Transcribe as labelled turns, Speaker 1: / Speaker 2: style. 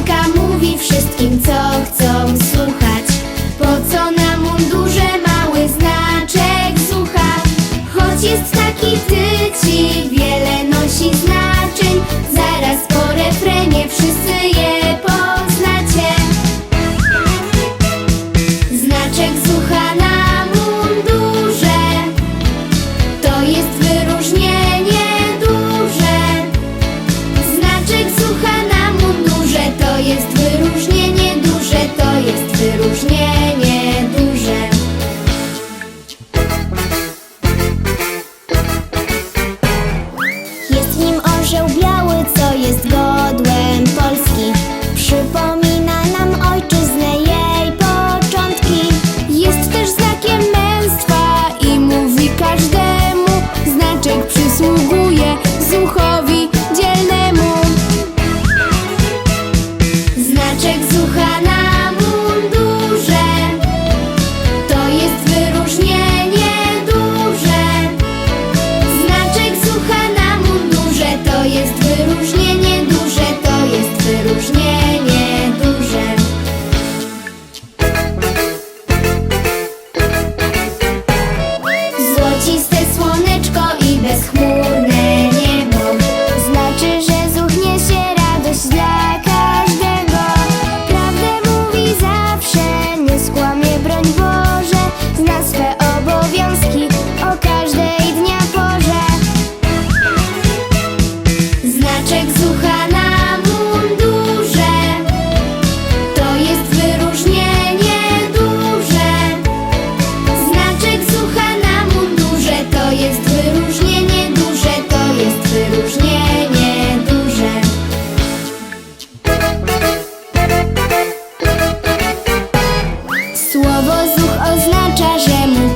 Speaker 1: piosenka mówi wszystkim, co chcą słuchać. Po co na mundurze mały znaczek zucha? Choć jest taki ty. Wyróżnienie small oznacza, że mu